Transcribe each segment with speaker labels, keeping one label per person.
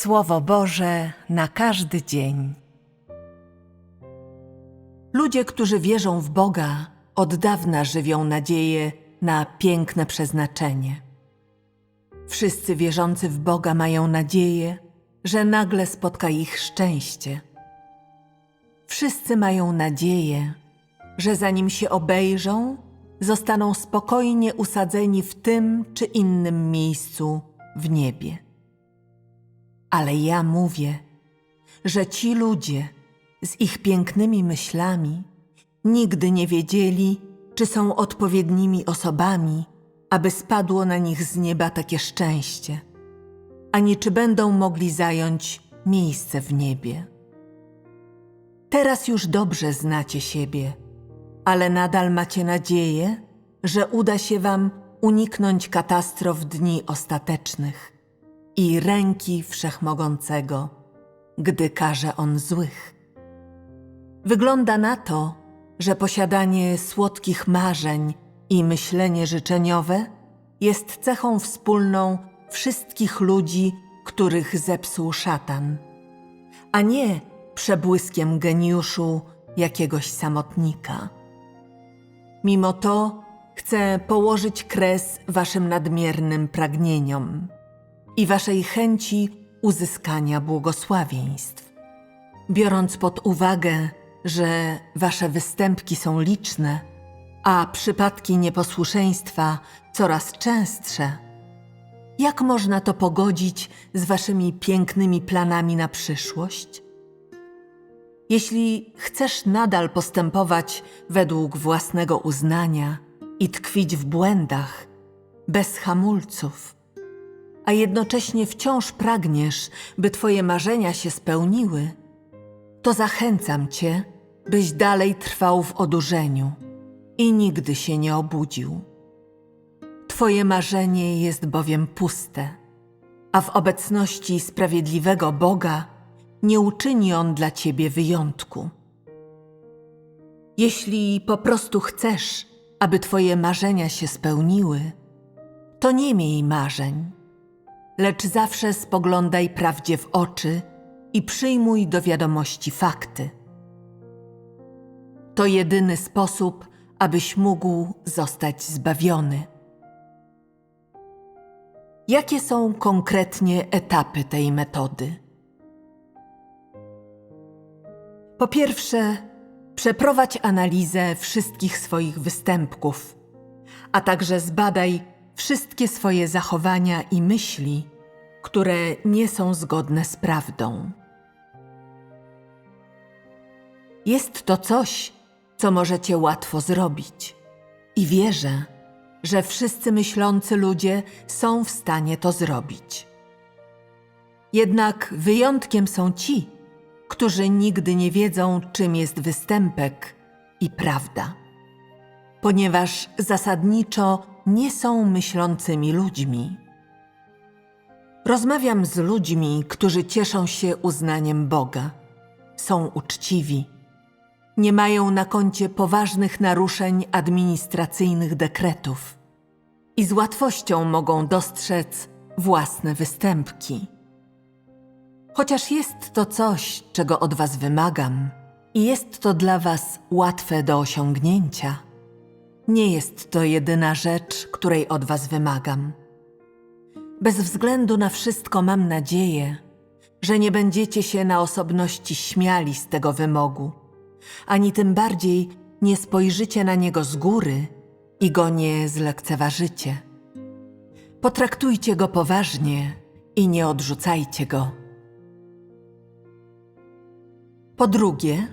Speaker 1: Słowo Boże na każdy dzień. Ludzie, którzy wierzą w Boga, od dawna żywią nadzieję na piękne przeznaczenie. Wszyscy wierzący w Boga mają nadzieję, że nagle spotka ich szczęście. Wszyscy mają nadzieję, że zanim się obejrzą, zostaną spokojnie usadzeni w tym czy innym miejscu w niebie. Ale ja mówię, że ci ludzie z ich pięknymi myślami nigdy nie wiedzieli, czy są odpowiednimi osobami, aby spadło na nich z nieba takie szczęście, ani czy będą mogli zająć miejsce w niebie. Teraz już dobrze znacie siebie, ale nadal macie nadzieję, że uda się Wam uniknąć katastrof dni ostatecznych i ręki Wszechmogącego, gdy karze On złych. Wygląda na to, że posiadanie słodkich marzeń i myślenie życzeniowe jest cechą wspólną wszystkich ludzi, których zepsuł szatan, a nie przebłyskiem geniuszu jakiegoś samotnika. Mimo to chcę położyć kres waszym nadmiernym pragnieniom i waszej chęci uzyskania błogosławieństw. Biorąc pod uwagę, że wasze występki są liczne, a przypadki nieposłuszeństwa coraz częstsze, jak można to pogodzić z waszymi pięknymi planami na przyszłość? Jeśli chcesz nadal postępować według własnego uznania i tkwić w błędach, bez hamulców, a jednocześnie wciąż pragniesz, by Twoje marzenia się spełniły, to zachęcam Cię, byś dalej trwał w odurzeniu i nigdy się nie obudził. Twoje marzenie jest bowiem puste, a w obecności sprawiedliwego Boga nie uczyni On dla Ciebie wyjątku. Jeśli po prostu chcesz, aby Twoje marzenia się spełniły, to nie miej marzeń, lecz zawsze spoglądaj prawdzie w oczy i przyjmuj do wiadomości fakty. To jedyny sposób, abyś mógł zostać zbawiony. Jakie są konkretnie etapy tej metody? Po pierwsze, przeprowadź analizę wszystkich swoich występków, a także zbadaj wszystkie swoje zachowania i myśli, które nie są zgodne z prawdą. Jest to coś, co możecie łatwo zrobić, i wierzę, że wszyscy myślący ludzie są w stanie to zrobić. Jednak wyjątkiem są ci, którzy nigdy nie wiedzą, czym jest występek i prawda, ponieważ zasadniczo nie są myślącymi ludźmi. Rozmawiam z ludźmi, którzy cieszą się uznaniem Boga, są uczciwi, nie mają na koncie poważnych naruszeń administracyjnych dekretów i z łatwością mogą dostrzec własne występki. Chociaż jest to coś, czego od Was wymagam, i jest to dla Was łatwe do osiągnięcia, nie jest to jedyna rzecz, której od Was wymagam. Bez względu na wszystko mam nadzieję, że nie będziecie się na osobności śmiali z tego wymogu, ani tym bardziej nie spojrzycie na niego z góry i go nie zlekceważycie. Potraktujcie go poważnie i nie odrzucajcie go. Po drugie,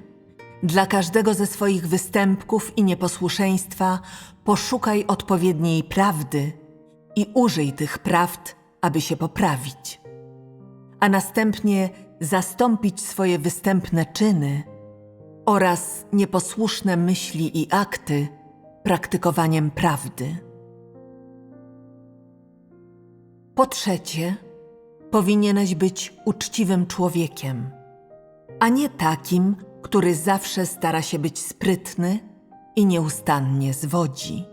Speaker 1: dla każdego ze swoich występków i nieposłuszeństwa poszukaj odpowiedniej prawdy i użyj tych prawd, aby się poprawić, a następnie zastąpić swoje występne czyny oraz nieposłuszne myśli i akty praktykowaniem prawdy. Po trzecie, powinieneś być uczciwym człowiekiem, a nie takim, który zawsze stara się być sprytny i nieustannie zwodzi.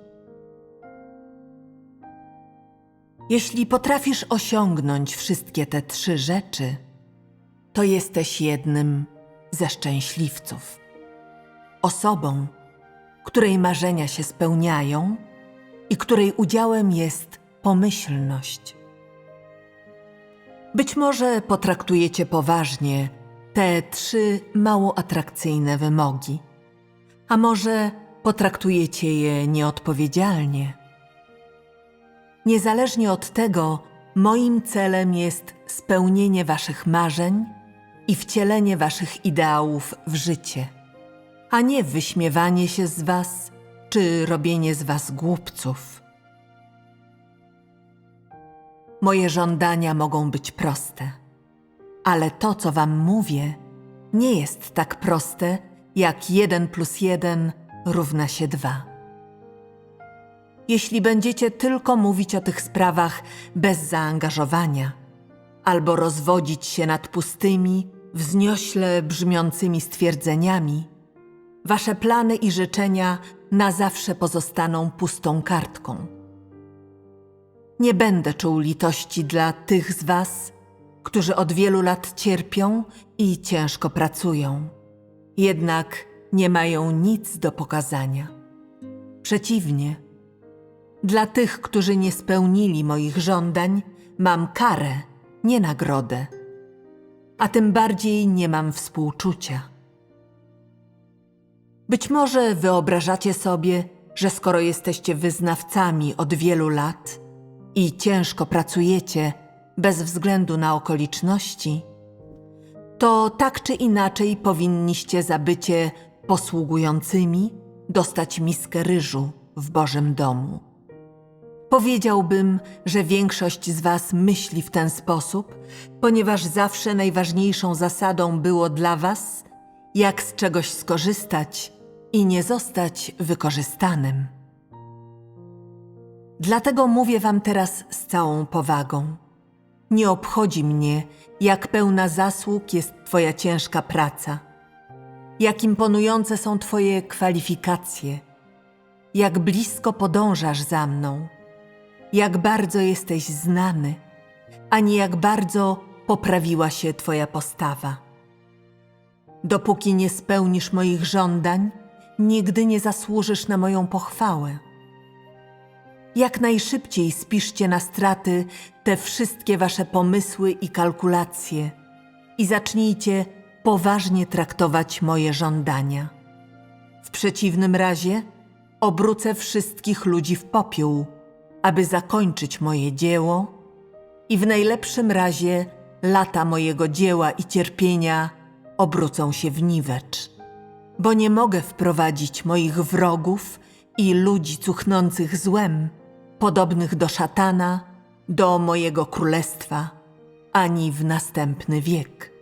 Speaker 1: Jeśli potrafisz osiągnąć wszystkie te trzy rzeczy, to jesteś jednym ze szczęśliwców. Osobą, której marzenia się spełniają i której udziałem jest pomyślność. Być może potraktujecie poważnie te trzy mało atrakcyjne wymogi, a może potraktujecie je nieodpowiedzialnie. Niezależnie od tego, moim celem jest spełnienie Waszych marzeń i wcielenie Waszych ideałów w życie, a nie wyśmiewanie się z Was czy robienie z Was głupców. Moje żądania mogą być proste, ale to, co Wam mówię, nie jest tak proste, jak jeden plus jeden równa się dwa. Jeśli będziecie tylko mówić o tych sprawach bez zaangażowania, albo rozwodzić się nad pustymi, wzniośle brzmiącymi stwierdzeniami, wasze plany i życzenia na zawsze pozostaną pustą kartką. Nie będę czuł litości dla tych z Was, którzy od wielu lat cierpią i ciężko pracują, jednak nie mają nic do pokazania. Przeciwnie, dla tych, którzy nie spełnili moich żądań, mam karę, nie nagrodę, a tym bardziej nie mam współczucia. Być może wyobrażacie sobie, że skoro jesteście wyznawcami od wielu lat i ciężko pracujecie bez względu na okoliczności, to tak czy inaczej powinniście za bycie posługującymi dostać miskę ryżu w Bożym domu. Powiedziałbym, że większość z Was myśli w ten sposób, ponieważ zawsze najważniejszą zasadą było dla Was, jak z czegoś skorzystać i nie zostać wykorzystanym. Dlatego mówię Wam teraz z całą powagą. Nie obchodzi mnie, jak pełna zasług jest Twoja ciężka praca, jak imponujące są Twoje kwalifikacje, jak blisko podążasz za mną, jak bardzo jesteś znany, ani jak bardzo poprawiła się Twoja postawa. Dopóki nie spełnisz moich żądań, nigdy nie zasłużysz na moją pochwałę. Jak najszybciej spiszcie na straty te wszystkie wasze pomysły i kalkulacje i zacznijcie poważnie traktować moje żądania. W przeciwnym razie obrócę wszystkich ludzi w popiół, aby zakończyć moje dzieło i w najlepszym razie lata mojego dzieła i cierpienia obrócą się w niwecz, bo nie mogę wprowadzić moich wrogów i ludzi cuchnących złem, podobnych do szatana, do mojego królestwa, ani w następny wiek.